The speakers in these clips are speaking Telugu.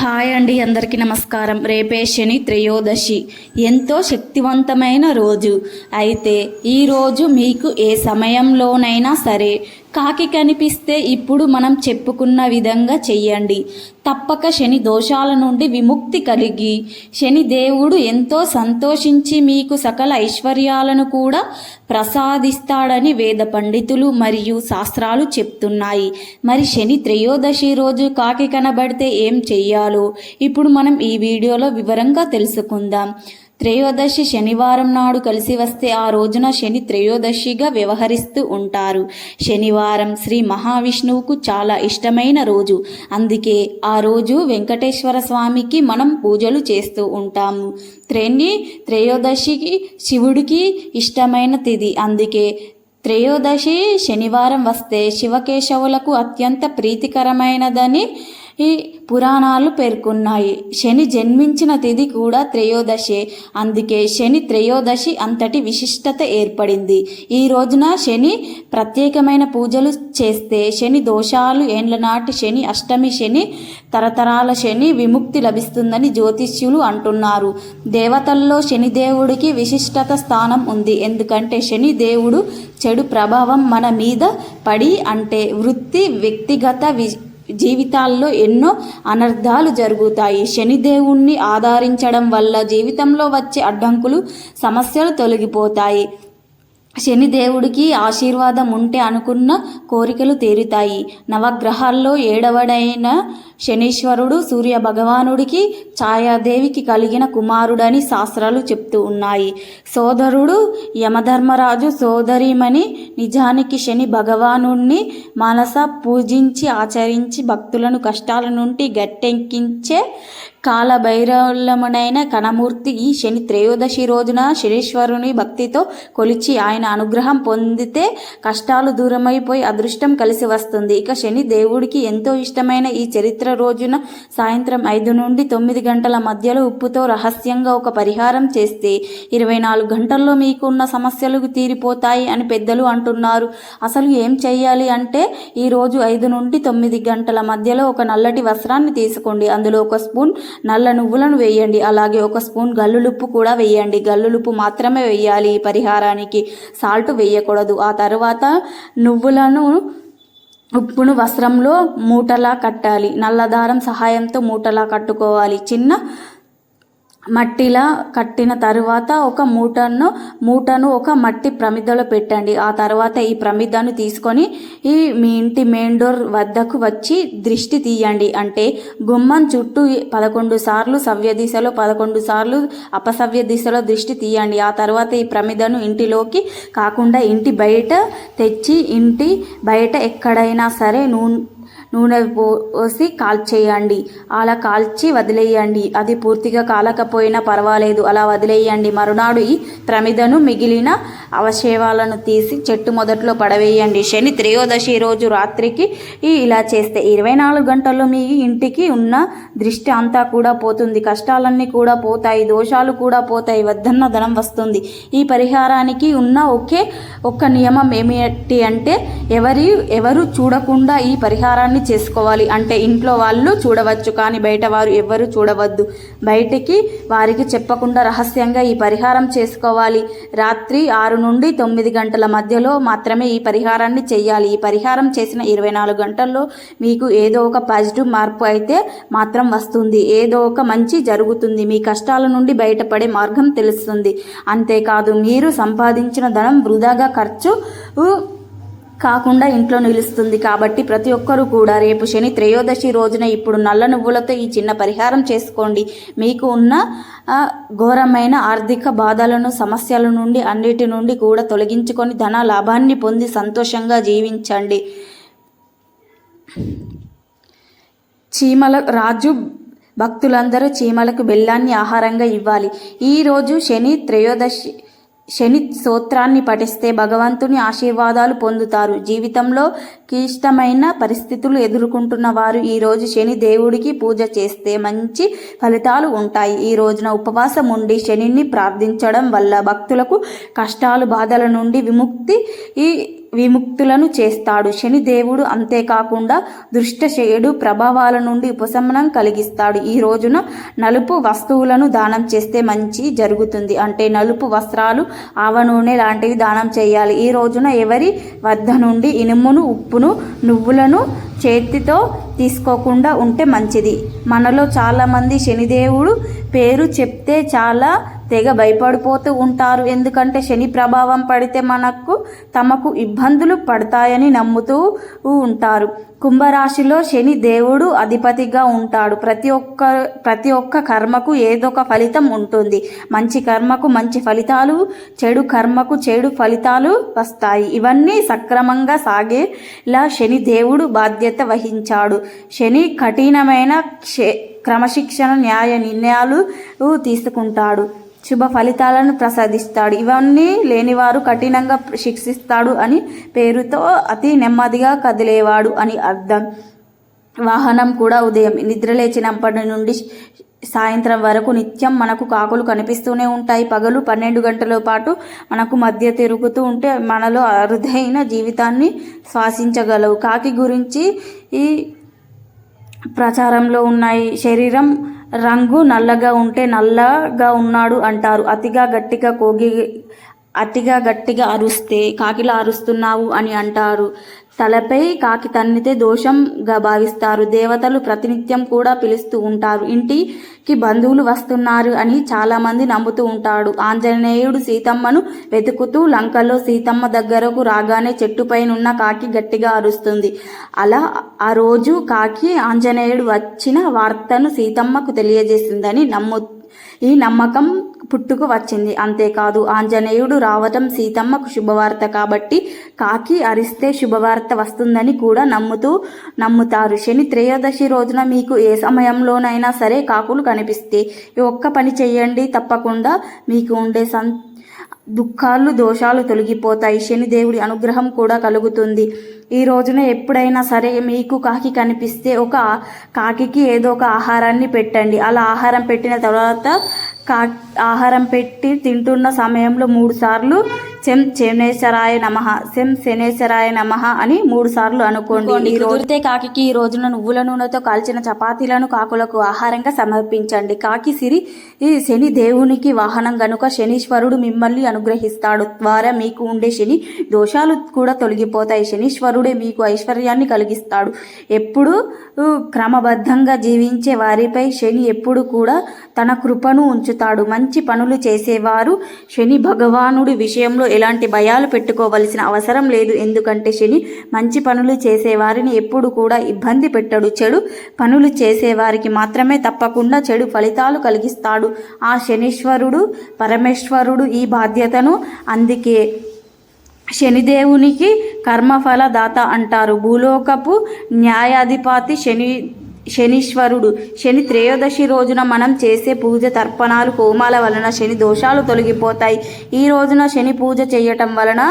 హాయ్ అండి అందరికీ నమస్కారం. రేపే శని త్రయోదశి. ఎంతో శక్తివంతమైన రోజు. అయితే ఈరోజు మీకు ఏ సమయంలోనైనా సరే కాకి కనిపిస్తే ఇప్పుడు మనం చెప్పుకున్న విధంగా చెయ్యండి. తప్పక శని దోషాల నుండి విముక్తి కలిగి శని దేవుడు ఎంతో సంతోషించి మీకు సకల ఐశ్వర్యాలను కూడా ప్రసాదిస్తాడని వేద పండితులు మరియు శాస్త్రాలు చెప్తున్నాయి. మరి శని త్రయోదశి రోజు కాకి కనబడితే ఏం చెయ్యాలో? ఇప్పుడు మనం ఈ వీడియోలో వివరంగా తెలుసుకుందాం. త్రయోదశి శనివారం నాడు కలిసి వస్తే ఆ రోజున శని త్రయోదశిగా వ్యవహరిస్తూ ఉంటారు. శనివారం శ్రీ మహావిష్ణువుకు చాలా ఇష్టమైన రోజు. అందుకే ఆ రోజు వెంకటేశ్వర స్వామికి మనం పూజలు చేస్తూ ఉంటాము. త్రేణి త్రయోదశికి శివుడికి ఇష్టమైన తిథి. అందుకే త్రయోదశి శనివారం వస్తే శివకేశవులకు అత్యంత ప్రీతికరమైనదని ఈ పురాణాలు పేర్కొన్నాయి. శని జన్మించిన తిథి కూడా త్రయోదశే. అందుకే శని త్రయోదశి అంతటి విశిష్టత ఏర్పడింది. ఈ రోజున శని ప్రత్యేకమైన పూజలు చేస్తే శని దోషాలు ఏండ్ల నాటి శని అష్టమి శని తరతరాల శని విముక్తి లభిస్తుందని జ్యోతిష్యులు అంటున్నారు. దేవతల్లో శని దేవుడికి విశిష్టత స్థానం ఉంది. ఎందుకంటే శని దేవుడు చెడు ప్రభావం మన మీద పడి అంటే వృత్తి వ్యక్తిగత వి జీవితాల్లో ఎన్నో అనర్థాలు జరుగుతాయి. శనిదేవుణ్ణి ఆధారించడం వల్ల జీవితంలో వచ్చే అడ్డంకులు సమస్యలు తొలగిపోతాయి. శనిదేవుడికి ఆశీర్వాదం ఉంటే అనుకున్న కోరికలు తీరుతాయి. నవగ్రహాల్లో ఏడవడైన శనీశ్వరుడు సూర్య భగవానుడికి ఛాయాదేవికి కలిగిన కుమారుడని శాస్త్రాలు చెప్తూ ఉన్నాయి. సోదరుడు యమధర్మరాజు సోదరిమణి నిజానికి శని భగవానుణ్ణి మనస పూజించి ఆచరించి భక్తులను కష్టాల నుండి గట్టెక్కించే కాలభైరవులమునైన కణమూర్తి ఈ శని త్రయోదశి రోజున శనీశ్వరుని భక్తితో కొలిచి ఆయన అనుగ్రహం పొందితే కష్టాలు దూరమైపోయి అదృష్టం కలిసి వస్తుంది. ఇక శని దేవుడికి ఎంతో ఇష్టమైన ఈ చరిత్ర రోజున సాయంత్రం ఐదు నుండి తొమ్మిది గంటల మధ్యలో ఉప్పుతో రహస్యంగా ఒక పరిహారం చేస్తే ఇరవై నాలుగు గంటల్లో మీకు ఉన్న సమస్యలు తీరిపోతాయి అని పెద్దలు అంటున్నారు. అసలు ఏం చెయ్యాలి అంటే ఈరోజు ఐదు నుండి తొమ్మిది గంటల మధ్యలో ఒక నల్లటి వస్త్రాన్ని తీసుకోండి. అందులో ఒక స్పూన్ నల్ల నువ్వులను వేయండి. అలాగే ఒక స్పూన్ గల్లులుప్పు కూడా వేయండి. గల్లులుప్పు మాత్రమే వేయాలి. ఈ పరిహారానికి సాల్ట్ వేయకూడదు. ఆ తర్వాత నువ్వులను ఉప్పును వస్త్రంలో మూటలా కట్టాలి. నల్లదారం సహాయంతో మూటలా కట్టుకోవాలి. చిన్న మట్టిలా కట్టిన తరువాత ఒక మూటను మూటను ఒక మట్టి ప్రమిదలో పెట్టండి. ఆ తర్వాత ఈ ప్రమిదను తీసుకొని ఈ మీ ఇంటి మెయిన్ డోర్ వద్దకు వచ్చి దృష్టి తీయండి. అంటే గుమ్మం చుట్టూ పదకొండు సార్లు సవ్య దిశలో పదకొండు సార్లు అపసవ్య దిశలో దృష్టి తీయండి. ఆ తర్వాత ఈ ప్రమిదను ఇంటిలోకి కాకుండా ఇంటి బయట తెచ్చి ఇంటి బయట ఎక్కడైనా సరే నూనె నూనె పోసి కాల్చేయండి అలా కాల్చి వదిలేయండి. అది పూర్తిగా కాలకపోయినా పర్వాలేదు. అలా వదిలేయండి. మరునాడు ఈ ప్రమిదను మిగిలిన అవశేవాలను తీసి చెట్టు మొదట్లో పడవేయండి. శని త్రయోదశి రోజు రాత్రికి ఇలా చేస్తే ఇరవై నాలుగు గంటల్లో మీ ఇంటికి ఉన్న దృష్టి అంతా కూడా పోతుంది. కష్టాలన్నీ కూడా పోతాయి. దోషాలు కూడా పోతాయి. వద్దన్న ధనం వస్తుంది. ఈ పరిహారానికి ఉన్న ఒకే ఒక్క నియమం ఏమిటి అంటే ఎవరి ఎవరు చూడకుండా ఈ పరిహారాన్ని చేసుకోవాలి అంటే ఇంట్లో వాళ్ళు చూడవచ్చు కానీ బయట వారు ఎవ్వరు చూడవద్దు. బయటికి వారికి చెప్పకుండా రహస్యంగా ఈ పరిహారం చేసుకోవాలి. రాత్రి ఆరు నుండి తొమ్మిది గంటల మధ్యలో మాత్రమే ఈ పరిహారాన్ని చేయాలి. ఈ పరిహారం చేసిన ఇరవై నాలుగు గంటల్లో మీకు ఏదో ఒక పాజిటివ్ మార్పు అయితే మాత్రం వస్తుంది. ఏదో ఒక మంచి జరుగుతుంది. మీ కష్టాల నుండి బయటపడే మార్గం తెలుస్తుంది. అంతేకాదు మీరు సంపాదించిన ధనం వృధాగా ఖర్చు కాకుండా ఇంట్లో నిలుస్తుంది కాబట్టి ప్రతి ఒక్కరూ కూడా రేపు శని త్రయోదశి రోజున ఇప్పుడు నల్ల నువ్వులతో ఈ చిన్న పరిహారం చేసుకోండి. మీకు ఉన్న ఘోరమైన ఆర్థిక బాధలను సమస్యల నుండి అన్నిటి నుండి కూడా తొలగించుకొని ధన లాభాన్ని పొంది సంతోషంగా జీవించండి. చీమల రాజు భక్తులందరూ చీమలకు బెల్లాన్ని ఆహారంగా ఇవ్వాలి. ఈరోజు శని త్రయోదశి శని స్తోత్రాన్ని పఠిస్తే భగవంతుని ఆశీర్వాదాలు పొందుతారు. జీవితంలో క్లిష్టమైన పరిస్థితులు ఎదుర్కొంటున్న వారు ఈరోజు శని దేవుడికి పూజ చేస్తే మంచి ఫలితాలు ఉంటాయి. ఈ రోజున ఉపవాసం ఉండి శనిని ప్రార్థించడం వల్ల భక్తులకు కష్టాలు బాధల నుండి విముక్తి ఈ విముక్తులను చేస్తాడు. శని దేవుడు అంతేకాకుండా దుష్ట చెడు ప్రభావాల నుండి ఉపశమనం కలిగిస్తాడు. ఈ రోజున నలుపు వస్తువులను దానం చేస్తే మంచి జరుగుతుంది. అంటే నలుపు వస్త్రాలు ఆవ నూనె లాంటివి దానం చేయాలి. ఈ రోజున ఎవరి వద్ద నుండి ఇనుమును ఉప్పు ఉప్పును నువ్వులను చేతితో తీసుకోకుండా ఉంటే మంచిది. మనలో చాలామంది శనిదేవుడు పేరు చెప్తే చాలా తెగ భయపడిపోతూ ఉంటారు. ఎందుకంటే శని ప్రభావం పడితే మనకు తమకు ఇబ్బందులు పడతాయని నమ్ముతూ ఉంటారు. కుంభరాశిలో శని దేవుడు అధిపతిగా ఉంటాడు. ప్రతి ఒక్క ప్రతి ఒక్క కర్మకు ఏదో ఒక ఫలితం ఉంటుంది. మంచి కర్మకు మంచి ఫలితాలు చెడు కర్మకు చెడు ఫలితాలు వస్తాయి. ఇవన్నీ సక్రమంగా సాగేలా శని దేవుడు బాధ్యత వహించాడు. శని కఠినమైన క్షే క్రమశిక్షణ న్యాయ నిర్ణయాలు తీసుకుంటాడు. శుభ ఫలితాలను ప్రసాదిస్తాడు. ఇవన్నీ లేనివారు కఠినంగా శిక్షిస్తాడు అని పేరుతో అతి నెమ్మదిగా కదిలేవాడు అని అర్థం. వాహనం కూడా ఉదయం నిద్రలేచినప్పటి నుండి సాయంత్రం వరకు నిత్యం మనకు కాకులు కనిపిస్తూనే ఉంటాయి. పగలు పన్నెండు గంటల పాటు మనకు మధ్య తిరుగుతూ ఉంటే మనలో అరుదైన జీవితాన్ని శ్వాసించగలవు. కాకి గురించి ఈ ప్రచారంలో ఉన్నాయి. శరీరం రంగు నల్లగా ఉంటే నల్లగా ఉన్నాడు అంటారు. అతిగా గట్టిగా కోగి అతిగా గట్టిగా అరుస్తే కాకిలా అరుస్తున్నావు అని అంటారు. తలపై కాకి తన్నితే దోషంగా భావిస్తారు. దేవతలు ప్రతినిత్యం కూడా పిలుస్తూ ఉంటారు. ఇంటికి బంధువులు వస్తున్నారు అని చాలామంది నమ్ముతూ ఉంటాడు. ఆంజనేయుడు సీతమ్మను వెతుకుతూ లంకలో సీతమ్మ దగ్గరకు రాగానే చెట్టుపైనున్న కాకి గట్టిగా అరుస్తుంది. అలా ఆ రోజు కాకి ఆంజనేయుడు వచ్చిన వార్తను సీతమ్మకు తెలియజేసిందని నమ్ము ఈ నమ్మకం పుట్టుకు వచ్చింది. అంతేకాదు ఆంజనేయుడు రావటం సీతమ్మకు శుభవార్త కాబట్టి కాకి అరిస్తే శుభవార్త వస్తుందని కూడా నమ్ముతూ నమ్ముతారు. శని త్రయోదశి రోజున మీకు ఏ సమయంలోనైనా సరే కాకులు కనిపిస్తే ఈ ఒక్క పని చేయండి. తప్పకుండా మీకు ఉండే సం దుఃఖాలు దోషాలు తొలగిపోతాయి. శనిదేవుడి అనుగ్రహం కూడా కలుగుతుంది. ఈ రోజున ఎప్పుడైనా సరే మీకు కాకి కనిపిస్తే ఒక కాకికి ఏదో ఒక ఆహారాన్ని పెట్టండి. అలా ఆహారం పెట్టిన తర్వాత కా ఆహారం పెట్టి తింటున్న సమయంలో మూడు సార్లు సెం శనేశ్వరాయ నమ సెం శనేశ్వరాయ నమ అని మూడు సార్లు అనుకోండి. ఈ రోజుతే కాకి ఈ రోజున నువ్వుల నూనెతో కాల్చిన చపాతీలను కాకులకు ఆహారంగా సమర్పించండి. కాకి సిరి ఈ శని దేవునికి వాహనం గనుక శనీశ్వరుడు మిమ్మల్ని అనుగ్రహిస్తాడు. ద్వారా మీకు ఉండే శని దోషాలు కూడా తొలగిపోతాయి. శనీశ్వరుడే మీకు ఐశ్వర్యాన్ని కలిగిస్తాడు. ఎప్పుడు క్రమబద్ధంగా జీవించే వారిపై శని ఎప్పుడు కూడా తన కృపను ఉంచుతాడు. మంచి పనులు చేసేవారు శని భగవానుడి విషయంలో ఎలాంటి భయాలు పెట్టుకోవలసిన అవసరం లేదు. ఎందుకంటే శని మంచి పనులు చేసేవారిని ఎప్పుడు కూడా ఇబ్బంది పెట్టడు. చెడు పనులు చేసేవారికి మాత్రమే తప్పకుండా చెడు ఫలితాలు కలిగిస్తాడు. ఆ శనీశ్వరుడు పరమేశ్వరుడు ఈ బాధ్యతను అందుకే శనిదేవునికి కర్మఫల దాత అంటారు. భూలోకపు న్యాయాధిపతి శని శనీశ్వరుడు. శని త్రయోదశి రోజున మనం చేసే పూజ తర్పణాలు హోమాల వలన శని దోషాలు తొలగిపోతాయి. ఈ రోజున శని పూజ చేయటం వలన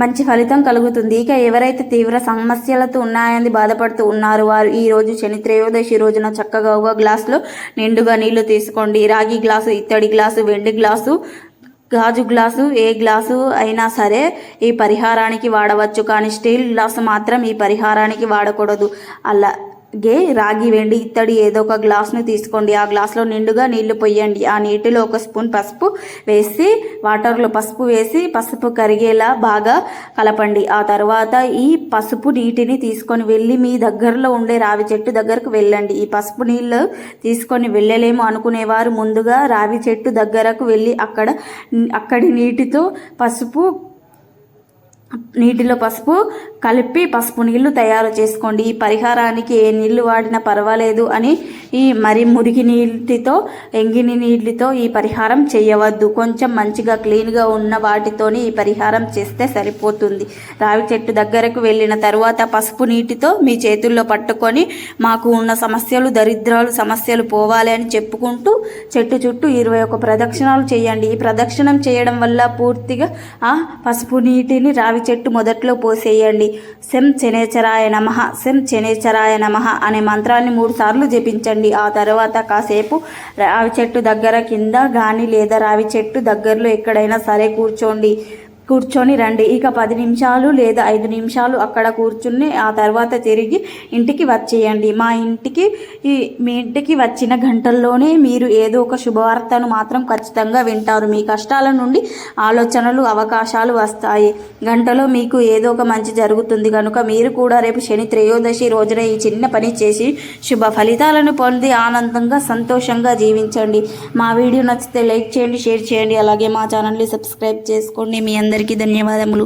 మంచి ఫలితం కలుగుతుంది. ఇక ఎవరైతే తీవ్ర సమస్యలతో ఉన్నాయని బాధపడుతూ ఉన్నారు వారు ఈ రోజు శని త్రయోదశి రోజున చక్కగా ఒక గ్లాసులో నిండుగా నీళ్ళు తీసుకోండి. రాగి గ్లాసు ఇత్తడి గ్లాసు వెండి గ్లాసు గాజు గ్లాసు ఏ గ్లాసు అయినా సరే ఈ పరిహారానికి వాడవచ్చు. కానీ స్టీల్ గ్లాసు మాత్రం ఈ పరిహారానికి వాడకూడదు. అలా గే రాగి వెండి ఇత్తడి ఏదో ఒక గ్లాస్ను తీసుకోండి. ఆ గ్లాస్లో నిండుగా నీళ్ళు పొయ్యండి. ఆ నీటిలో ఒక స్పూన్ పసుపు వేసి వాటర్లో పసుపు వేసి పసుపు కరిగేలా బాగా కలపండి. ఆ తర్వాత ఈ పసుపు నీటిని తీసుకొని వెళ్ళి మీ దగ్గరలో ఉండే రావి చెట్టు దగ్గరకు వెళ్ళండి. ఈ పసుపు నీళ్ళు తీసుకొని వెళ్ళలేము అనుకునేవారు. ముందుగా రావి చెట్టు దగ్గరకు వెళ్ళి అక్కడ అక్కడి నీటితో పసుపు నీటిలో పసుపు కలిపి పసుపు నీళ్ళు తయారు చేసుకోండి. ఈ పరిహారానికి ఏ నీళ్ళు వాడినా పర్వాలేదు అని ఈ మరి మురికి నీటితో ఎంగిని నీటితో ఈ పరిహారం చేయవద్దు. కొంచెం మంచిగా క్లీన్గా ఉన్న వాటితోని ఈ పరిహారం చేస్తే సరిపోతుంది. రావి చెట్టు దగ్గరకు వెళ్ళిన తర్వాత పసుపు నీటితో మీ చేతుల్లో పట్టుకొని మాకు ఉన్న సమస్యలు దరిద్రాలు సమస్యలు పోవాలి అని చెప్పుకుంటూ చెట్టు చుట్టూ ఇరవై ఒక ప్రదక్షిణాలు చేయండి. ఈ ప్రదక్షిణం చేయడం వల్ల పూర్తిగా ఆ పసుపు నీటిని రావి చెట్టు మొదట్లో పోసేయండి. శం శనేచరాయ నమ శం శనేచరాయ నమ అనే మంత్రాన్ని మూడు సార్లు జపించండి. ఆ తర్వాత కాసేపు రావి చెట్టు దగ్గర కింద గాని లేదా రావి చెట్టు దగ్గరలో ఎక్కడైనా సరే కూర్చోండి. కూర్చొని రండి. ఇక పది నిమిషాలు లేదా ఐదు నిమిషాలు అక్కడ కూర్చుని ఆ తర్వాత తిరిగి ఇంటికి వచ్చేయండి. మా ఇంటికి ఈ మీ ఇంటికి వచ్చిన గంటల్లోనే మీరు ఏదో ఒక శుభవార్తను మాత్రం ఖచ్చితంగా వింటారు. మీ కష్టాల నుండి ఆలోచనలు అవకాశాలు వస్తాయి. గంటలో మీకు ఏదో ఒక మంచి జరుగుతుంది. కనుక మీరు కూడా రేపు శని త్రయోదశి రోజున ఈ చిన్న పని చేసి శుభ ఫలితాలను పొంది ఆనందంగా సంతోషంగా జీవించండి. మా వీడియో నచ్చితే లైక్ చేయండి షేర్ చేయండి. అలాగే మా ఛానల్ని సబ్స్క్రైబ్ చేసుకోండి. మీ అందరికీ ధన్యవాదములు.